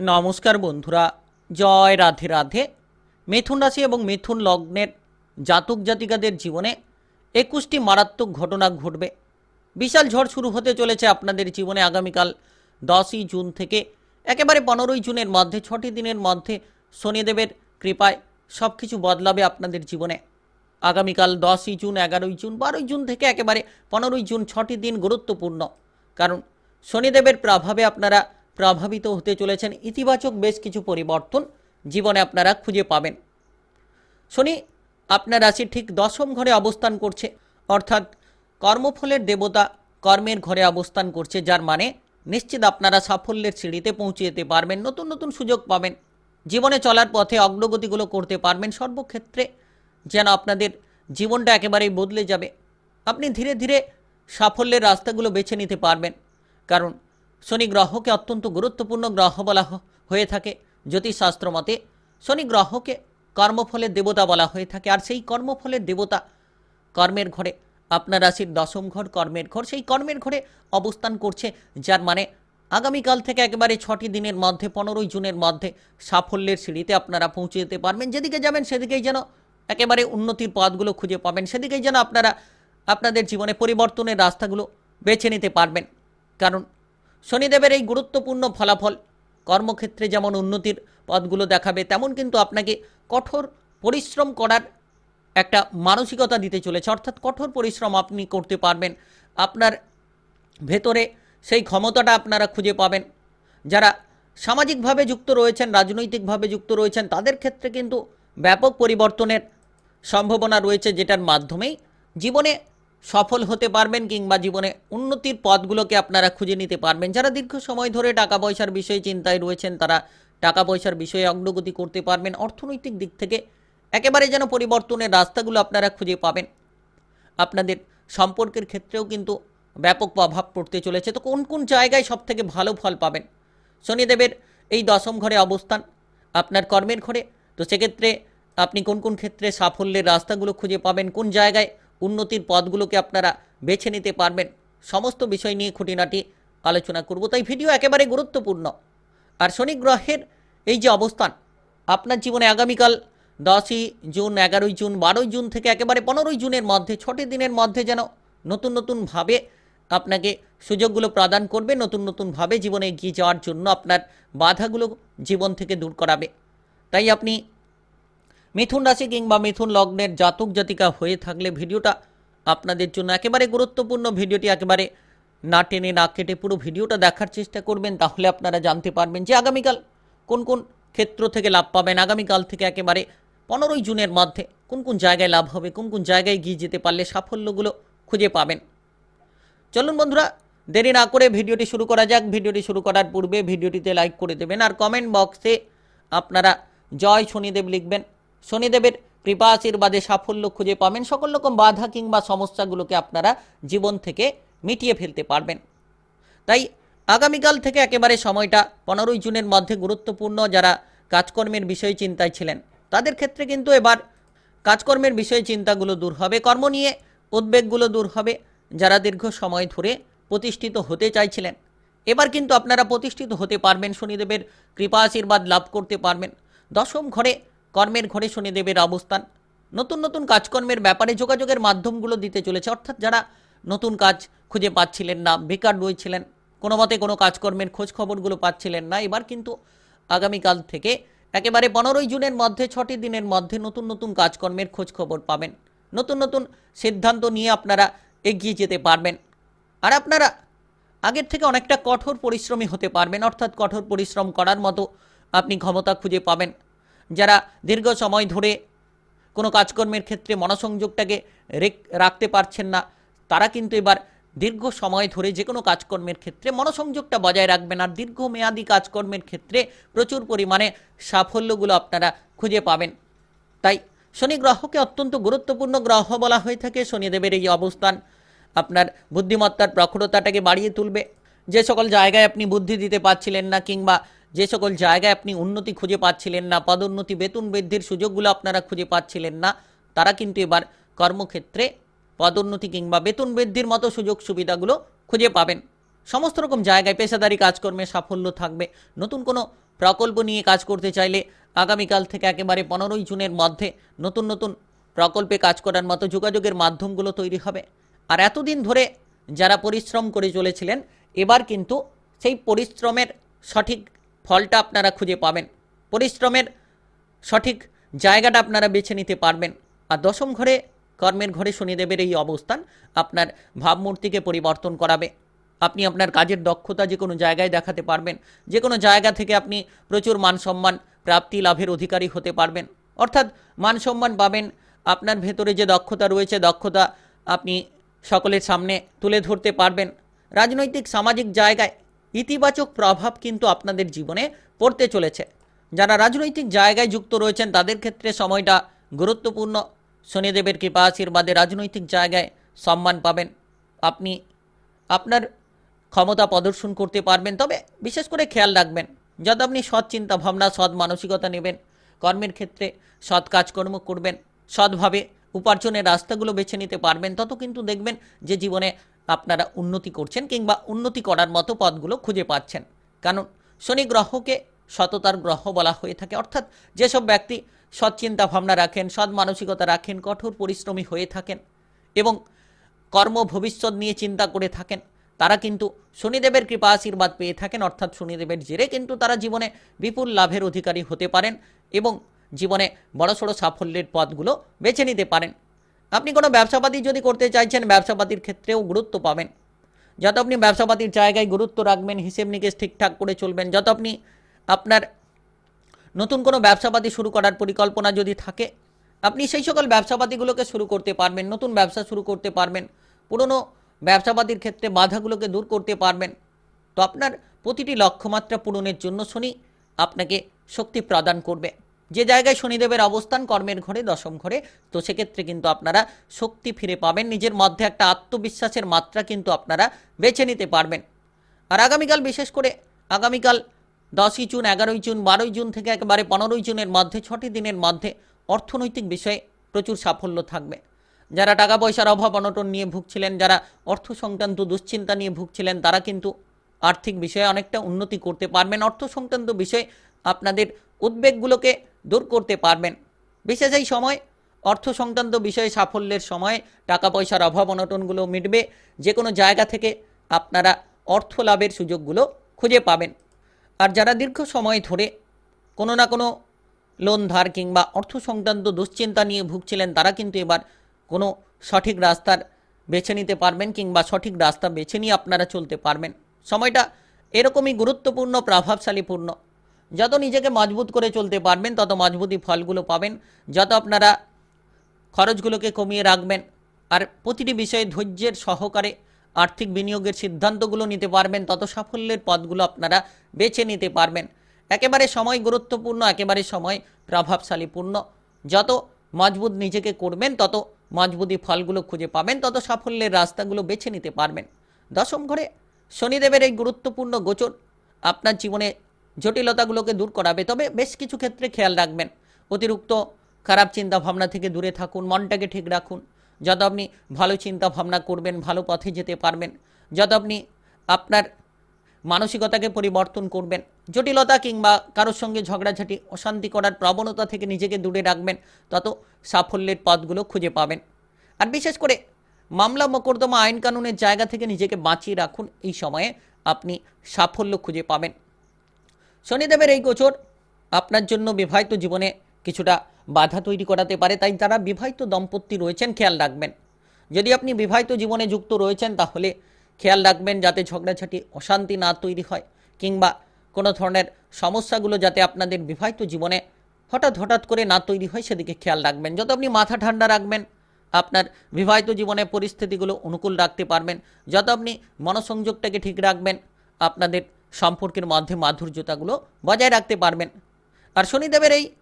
নমস্কার বন্ধুরা, জয় রাধে রাধে। মিথুন রাশি এবং মিথুন লগ্নের জাতক জাতিকাদের জীবনে একুশটি মারাত্মক ঘটনা ঘটবে। বিশাল ঝড় শুরু হতে চলেছে আপনাদের জীবনে আগামীকাল দশই জুন থেকে। একেবারে পনেরোই জুনের মধ্যে, ছটি দিনের মধ্যে শনিদেবের কৃপায় সব কিছু বদলাবে আপনাদের জীবনে। আগামীকাল দশই জুন, এগারোই জুন, বারোই জুন থেকে একেবারে পনেরোই জুন, ছটি দিন গুরুত্বপূর্ণ। কারণ শনিদেবের প্রভাবে আপনারা প্রভাবিত হতে চলেছেন। ইতিবাচক বেশ কিছু পরিবর্তন জীবনে আপনারা খুঁজে পাবেন। শনি, আপনার রাশি ঠিক দশম ঘরে অবস্থান করছে। অর্থাৎ কর্মফলের দেবতা কর্মের ঘরে অবস্থান করছে, যার মানে নিশ্চিত আপনারা সাফল্যের সিঁড়িতে পৌঁছে যেতে পারবেন, নতুন নতুন সুযোগ পাবেন। জীবনে চলার পথে অগ্রগতিগুলো করতে পারবেন সর্বক্ষেত্রে, যেন আপনাদের জীবনটা একেবারেই বদলে যাবে। আপনি ধীরে ধীরে সাফল্যের রাস্তাগুলো বেছে নিতে পারবেন। কারণ শনি গ্রহকে অত্যন্ত গুরুত্বপূর্ণ গ্রহ বলা হয়ে থাকে। জ্যোতিষশাস্ত্র মতে শনি গ্রহকে কর্মফলের দেবতা বলা হয়ে থাকে। আর সেই কর্মফলের দেবতা কর্মের ঘরে, আপনার রাশির দশম ঘর কর্মের ঘর, সেই কর্মের ঘরে অবস্থান করছে। যার মানে আগামীকাল থেকে একেবারে ছটি দিনের মধ্যে, পনেরোই জুনের মধ্যে সাফল্যের সিঁড়িতে আপনারা পৌঁছে যেতে পারবেন। যেদিকে যাবেন, সেদিকেই যেন একেবারে উন্নতির পথগুলো খুঁজে পাবেন। সেদিকেই যেন আপনারা আপনাদের জীবনে পরিবর্তনের রাস্তাগুলো বেছে নিতে পারবেন। কারণ শনিদেবের এই গুরুত্বপূর্ণ ফলাফল, কর্মক্ষেত্রে যেমন উন্নতির পথগুলো দেখাবে, তেমন কিন্তু আপনাকে কঠোর পরিশ্রম করার একটা মানসিকতা দিতে চলেছে। অর্থাৎ কঠোর পরিশ্রম আপনি করতে পারবেন। আপনার ভেতরে সেই ক্ষমতাটা আপনারা খুঁজে পাবেন। যারা সামাজিকভাবে যুক্ত রয়েছেন, রাজনৈতিকভাবে যুক্ত রয়েছেন, তাদের ক্ষেত্রে কিন্তু ব্যাপক পরিবর্তনের সম্ভাবনা রয়েছে, যেটার মাধ্যমেই জীবনে সফল হতে পারবেন কিংবা জীবনে উন্নতির পথগুলোকে আপনারা খুঁজে নিতে পারবেন। যারা দীর্ঘ সময় ধরে টাকা পয়সার বিষয়ে চিন্তায় রয়েছেন, তারা টাকা পয়সার বিষয়ে অগ্রগতি করতে পারবেন। অর্থনৈতিক দিক থেকে একেবারে যেন পরিবর্তনের রাস্তাগুলো আপনারা খুঁজে পাবেন। আপনাদের সম্পর্কের ক্ষেত্রেও কিন্তু ব্যাপক প্রভাব পড়তে চলেছে। তো কোন কোন জায়গায় সব থেকে ভালো ফল পাবেন? শনিদেবের এই দশম ঘরে অবস্থান, আপনার কর্মের ঘরে। তো সেক্ষেত্রে আপনি কোন কোন ক্ষেত্রে সাফল্যের রাস্তাগুলো খুঁজে পাবেন? কোন জায়গায় উন্নতির পথগুলোকে আপনারা বেছে নিতে পারবেন। সমস্ত বিষয় নিয়ে খুঁটিনাটি আলোচনা করব। তাই ভিডিও একেবারে গুরুত্বপূর্ণ। আর শনি গ্রহের এই যে অবস্থান, আপনার জীবনে আগামীকাল দশই জুন, এগারোই জুন, বারোই জুন থেকে একেবারে পনেরোই জুনের মধ্যে, ছটি দিনের মধ্যে যেন নতুন নতুনভাবে আপনাকে সুযোগগুলো প্রদান করবে, নতুন নতুনভাবে জীবনে এগিয়ে যাওয়ার জন্য আপনার বাধাগুলো জীবন থেকে দূর করাবে। তাই আপনি মিথুন রাশি কিংবা মিথুন লগ্নের জাতক জাতিকা হয়ে থাকলে ভিডিওটা আপনাদের জন্য একেবারে গুরুত্বপূর্ণ। ভিডিওটি একেবারে না টেনে না কেটে পুরো ভিডিওটা দেখার চেষ্টা করবেন, তাহলে আপনারা জানতে পারবেন যে আগামীকাল কোন কোন ক্ষেত্র থেকে লাভ পাবেন। আগামীকাল থেকে একেবারে পনেরোই জুনের মধ্যে কোন কোন জায়গায় লাভ হবে, কোন কোন জায়গায় গিয়ে যেতে পারলে সাফল্যগুলো খুঁজে পাবেন। চলুন বন্ধুরা, দেরি না করে ভিডিওটি শুরু করা যাক। ভিডিওটি শুরু করার পূর্বে ভিডিওটিতে লাইক করে দেবেন আর কমেন্ট বক্সে আপনারা জয় শনিদেব লিখবেন। শনিদেবের কৃপা আশীর্বাদে সাফল্য খুঁজে পাবেন সকল রকম বাধা কিংবা সমস্যাগুলোকে আপনারা জীবন থেকে মিটিয়ে ফেলতে পারবেন। তাই আগামীকাল থেকে একেবারে সময়টা পনেরোই জুনের মধ্যে গুরুত্বপূর্ণ যারা কাজকর্মের বিষয়ে চিন্তায় ছিলেন, তাদের ক্ষেত্রে কিন্তু এবার কাজকর্মের বিষয়ে চিন্তাগুলো দূর হবে, কর্ম নিয়ে উদ্বেগগুলো দূর হবে যারা দীর্ঘ সময় ধরে প্রতিষ্ঠিত হতে চাইছিলেন। এবার কিন্তু আপনারা প্রতিষ্ঠিত হতে পারবেন, শনিদেবের কৃপা আশীর্বাদ লাভ করতে পারবেন। দশম ঘরে কর্মের ঘরে শনিদেবের অবস্থান। নতুন নতুন কাজকর্মের ব্যাপারে যোগাযোগের মাধ্যমগুলো দিতে চলেছে। অর্থাৎ যারা নতুন কাজ খুঁজে পাচ্ছিলেন না, বেকার রয়েছিলেন, কোনো মতে কোনো কাজকর্মের খোঁজ খবরগুলো পাচ্ছিলেন না, এবার কিন্তু আগামীকাল থেকে একেবারে পনেরোই জুনের মধ্যে, ছটি দিনের মধ্যে নতুন নতুন কাজকর্মের খোঁজ খবর পাবেন। নতুন নতুন সিদ্ধান্ত নিয়ে আপনারা এগিয়ে যেতে পারবেন। আর আপনারা আগের থেকে অনেকটা কঠোর পরিশ্রমী হতে পারবেন। অর্থাৎ কঠোর পরিশ্রম করার মতো আপনি ক্ষমতা খুঁজে পাবেন। যারা দীর্ঘ সময় ধরে কোনো কাজকর্মের ক্ষেত্রে মনোসংযোগটাকে রাখতে পারছেন না, তারা কিন্তু এবার দীর্ঘ সময় ধরে যে কোনো কাজকর্মের ক্ষেত্রে মনসংযোগটা বজায় রাখবেন আর দীর্ঘমেয়াদী কাজকর্মের ক্ষেত্রে প্রচুর পরিমাণে সাফল্যগুলো আপনারা খুঁজে পাবেন। তাই শনি গ্রহকে অত্যন্ত গুরুত্বপূর্ণ গ্রহ বলা হয়ে থাকে। শনিদেবের এই অবস্থান আপনার বুদ্ধিমত্তার প্রখরতাটাকে বাড়িয়ে তুলবে। যে সকল জায়গায় আপনি বুদ্ধি দিতে পারছিলেন না কিংবা যে সকল জায়গায় আপনি উন্নতি খুঁজে পাচ্ছিলেন না, পদোন্নতি, বেতন বৃদ্ধির সুযোগগুলো আপনারা খুঁজে পাচ্ছিলেন না, তারা কিন্তু এবার কর্মক্ষেত্রে পদোন্নতি কিংবা বেতন বৃদ্ধির মতো সুযোগ সুবিধাগুলো খুঁজে পাবেন। সমস্ত রকম জায়গায় পেশাদারি কাজকর্মে সাফল্য থাকবে। নতুন কোনো প্রকল্প নিয়ে কাজ করতে চাইলে আগামীকাল থেকে একেবারে পনেরোই জুনের মধ্যে নতুন নতুন প্রকল্পে কাজ করার মতো যোগাযোগের মাধ্যমগুলো তৈরি হবে। আর এতদিন ধরে যারা পরিশ্রম করে চলেছিলেন, এবার কিন্তু সেই পরিশ্রমের সঠিক ফলটা আপনারা খুঁজে পাবেন। পরিশ্রমের সঠিক জায়গাটা আপনারা বেছে নিতে পারবেন। আর দশম ঘরে কর্মের ঘরে শনিদেবের এই অবস্থান আপনার ভাবমূর্তিকে পরিবর্তন করাবে। আপনি আপনার কাজের দক্ষতা যে কোনো জায়গায় দেখাতে পারবেন। যে কোনো জায়গা থেকে আপনি প্রচুর মান সম্মান, প্রাপ্তি, লাভের অধিকারী হতে পারবেন। অর্থাৎ মান সম্মান পাবেন আপনার ভেতরে যে দক্ষতা রয়েছে, দক্ষতা আপনি সকলের সামনে তুলে ধরতে পারবেন। রাজনৈতিক, সামাজিক জায়গায় ইতিবাচক প্রভাব কিন্তু আপনাদের জীবনে পড়তে চলেছে। যারা রাজনৈতিক জায়গায় যুক্ত রয়েছেন, তাদের ক্ষেত্রে সময়টা গুরুত্বপূর্ণ। শনিদেবের কৃপা আশীর্বাদে রাজনৈতিক জায়গায় সম্মান পাবেন। আপনি আপনার ক্ষমতা প্রদর্শন করতে পারবেন, তবে বিশেষ করে খেয়াল রাখবেন, যত আপনি সৎ চিন্তা ভাবনা, সৎ মানসিকতা নেবেন, কর্মের ক্ষেত্রে সৎ কাজকর্ম করবেন, সৎভাবে উপার্জনের রাস্তাগুলো বেছে নিতে পারবেন, তত কিন্তু দেখবেন যে জীবনে আপনারা উন্নতি করছেন কিংবা উন্নতি করার মতো পথগুলো খুঁজে পাচ্ছেন। কারণ শনি গ্রহকে সততার গ্রহ বলা হয়ে থাকে। অর্থাৎ যেসব ব্যক্তি সৎ চিন্তা ভাবনা রাখেন, সৎ মানসিকতা রাখেন, কঠোর পরিশ্রমী হয়ে থাকেন এবং কর্ম ভবিষ্যৎ নিয়ে চিন্তা করে থাকেন, তারা কিন্তু শনিদেবের কৃপা আশীর্বাদ পেয়ে থাকেন। অর্থাৎ শনিদেবের জেরে কিন্তু তারা জীবনে বিপুল লাভের অধিকারী হতে পারেন এবং জীবনে বড়সড় সাফল্যের পথগুলো বেছে নিতে পারেন। আপনি কোনো ব্যবসাপাতি যদি করতে চাইছেন, ব্যবসাপাতির ক্ষেত্রেও গুরুত্ব পাবেন। যত আপনি ব্যবসাপাতির জায়গায় গুরুত্ব রাখবেন, হিসেব নিকেশ ঠিকঠাক করে চলবেন, যত আপনি আপনার নতুন কোনো ব্যবসাপাতি শুরু করার পরিকল্পনা যদি থাকে, আপনি সেই সকল ব্যবসাপাতিগুলোকে শুরু করতে পারবেন, নতুন ব্যবসা শুরু করতে পারবেন, পুরনো ব্যবসাপাতির ক্ষেত্রে বাধাগুলোকে দূর করতে পারবেন। তো আপনার প্রতিটি লক্ষ্যমাত্রা পূরণের জন্য শনি আপনাকে শক্তি প্রদান করবে। যে জায়গায় শনিদেবের অবস্থান, কর্মের ঘরে, দশম ঘরে, তো সেক্ষেত্রে কিন্তু আপনারা শক্তি ফিরে পাবেন। নিজের মধ্যে একটা আত্মবিশ্বাসের মাত্রা কিন্তু আপনারা বেছে নিতে পারবেন। আর আগামীকাল বিশেষ করে আগামীকাল দশই জুন, এগারোই জুন, বারোই জুন থেকে একেবারে পনেরোই জুনের মধ্যে, ছটি দিনের মধ্যে অর্থনৈতিক বিষয়ে প্রচুর সাফল্য থাকবে। যারা টাকা পয়সার অভাব, অনটন নিয়ে ভুগছিলেন, যারা অর্থ সংক্রান্ত দুশ্চিন্তা নিয়ে ভুগছিলেন, তারা কিন্তু আর্থিক বিষয়ে অনেকটা উন্নতি করতে পারবেন। অর্থ সংক্রান্ত বিষয়ে আপনাদের উদ্বেগগুলোকে দূর করতে পারবেন। বিশেষ এই সময় অর্থ সংক্রান্ত বিষয়ে সাফল্যের সময় টাকা পয়সার অভাব অনটনগুলো মিটবে। যে কোনো জায়গা থেকে আপনারা অর্থ লাভের সুযোগগুলো খুঁজে পাবেন। আর যারা দীর্ঘ সময় ধরে কোনো না কোনো লোন ধার কিংবা অর্থ সংক্রান্ত দুশ্চিন্তা নিয়ে ভুগছিলেন, তারা কিন্তু এবার কোনো সঠিক রাস্তার বেছে নিতে পারবেন কিংবা সঠিক রাস্তা বেছে নিয়ে আপনারা চলতে পারবেন। সময়টা এরকমই গুরুত্বপূর্ণ, প্রভাবশালীপূর্ণ। যত নিজেকে মজবুত করে চলতে পারবেন, তত মজবুতি ফলগুলো পাবেন। যত আপনারা খরচগুলোকে কমিয়ে রাখবেন, আর প্রতিটি বিষয়ে ধৈর্যের সহকারে আর্থিক বিনিয়োগের সিদ্ধান্তগুলো নিতে পারবেন, তত সাফল্যের পথগুলো আপনারা বেছে নিতে পারবেন। একেবারে সময় গুরুত্বপূর্ণ, একেবারে সময় প্রভাবশালীপূর্ণ যত মজবুত নিজেকে করবেন, তত মজবুতি ফলগুলো খুঁজে পাবেন, তত সাফল্যের রাস্তাগুলো বেছে নিতে পারবেন। দশম ঘরে শনিদেবের এই গুরুত্বপূর্ণ গোচর, আপনার জীবনে জটিলতাগুলোকে দূর করাবে। তবে বেশ কিছু ক্ষেত্রে খেয়াল রাখবেন। অতিরিক্ত খারাপ চিন্তা ভাবনা থেকে দূরে থাকুন, মনটাকে ঠিক রাখুন। যত আপনি ভালো চিন্তা ভাবনা করবেন, ভালো পথে যেতে পারবেন, যত আপনি আপনার মানসিকতাকে পরিবর্তন করবেন। জটিলতা কিংবা কারোর সঙ্গে ঝগড়াঝাটি, অশান্তি করার প্রবণতা থেকে নিজেকে দূরে রাখবেন, তত সাফল্যের পথগুলো খুঁজে পাবেন। আর বিশেষ করে মামলা মোকদ্দমা আইন কানুনের জায়গা থেকে নিজেকে বাঁচিয়ে রাখুন। এই সময়ে আপনি সাফল্য খুঁজে পাবেন। শনিদেবের এই গোচর আপনার জন্য বিবাহিত জীবনে কিছুটা বাধা তৈরি করাতে পারে, তাই তারা বিবাহিত দম্পতি রয়েছেন, খেয়াল রাখবেন। যদি আপনি বিবাহিত জীবনে যুক্ত রয়েছেন, তাহলে খেয়াল রাখবেন যাতে ঝগড়াঝাটি, অশান্তি না তৈরি হয়, কিংবা কোনো ধরনের সমস্যাগুলো যাতে আপনাদের বিবাহিত জীবনে হঠাৎ হঠাৎ করে না তৈরি হয়, সেদিকে খেয়াল রাখবেন। যত আপনি মাথা ঠান্ডা রাখবেন, আপনার বিবাহিত জীবনে পরিস্থিতিগুলো অনুকূল রাখতে পারবেন। যত আপনি মনসংযোগটাকে ঠিক রাখবেন, আপনাদের সম্পর্কের মধ্যে মাধুর্যতাগুলো বজায় রাখতে পারবেন। আর শনিদেবের এই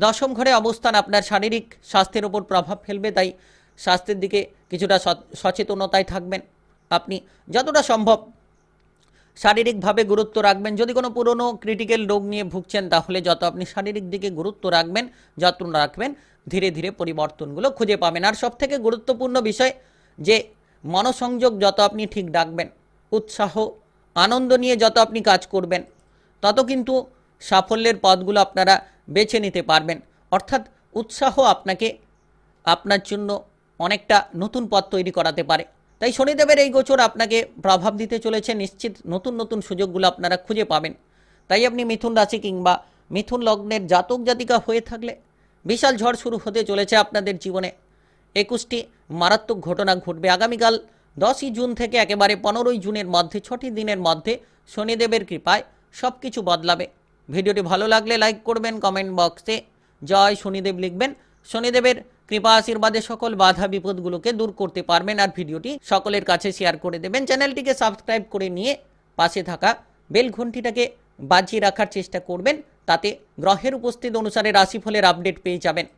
দশম ঘরে অবস্থান আপনার শারীরিক স্বাস্থ্যের ওপর প্রভাব ফেলবে, তাই স্বাস্থ্যের দিকে কিছুটা সচ- সচেতনতায় থাকবেন। আপনি যতটা সম্ভব শারীরিকভাবে গুরুত্ব রাখবেন। যদি কোনো পুরনো ক্রিটিক্যাল রোগ নিয়ে ভুগছেন, তাহলে যত আপনি শারীরিক দিকে গুরুত্ব রাখবেন, যত্ন রাখবেন, ধীরে ধীরে পরিবর্তনগুলো খুঁজে পাবেন। আর সবথেকে গুরুত্বপূর্ণ বিষয়, যে মনসংযোগ যত আপনি ঠিক রাখবেন, উৎসাহ আনন্দ নিয়ে যত আপনি কাজ করবেন, তত কিন্তু সাফল্যের পথগুলো আপনারা বেছে নিতে পারবেন। অর্থাৎ উৎসাহ আপনাকে, আপনার জন্য অনেকটা নতুন পথ তৈরি করাতে পারে। তাই শনিদেবের এই গোচর আপনাকে প্রভাব দিতে চলেছে। নিশ্চিত নতুন নতুন সুযোগগুলো আপনারা খুঁজে পাবেন। তাই আপনি মিথুন রাশি কিংবা মিথুন লগ্নের জাতক, জাতিকা হয়ে থাকলে বিশাল ঝড় শুরু হতে চলেছে আপনাদের জীবনে। একুশটি মারাত্মক ঘটনা ঘটবে। আগামীকাল দশই জুন থেকে একেবারে পনেরোই জুনের মধ্যে, ছটি দিনের মধ্যে শনিদেবের কৃপায় সব কিছু বদলাবে। ভিডিওটি ভালো লাগলে লাইক করবেন, কমেন্ট বক্সে জয় শনিদেব লিখবেন। শনিদেবের কৃপা আশীর্বাদে সকল বাধা বিপদগুলোকে দূর করতে পারবেন আর ভিডিওটি সকলের কাছে শেয়ার করে দেবেন। চ্যানেলটিকে সাবস্ক্রাইব করে নিয়ে পাশে থাকা বেল ঘন্টিটাকে বাজিয়ে রাখার চেষ্টা করবেন, তাতে গ্রহের উপস্থিত অনুসারে রাশিফলের আপডেট পেয়ে যাবেন।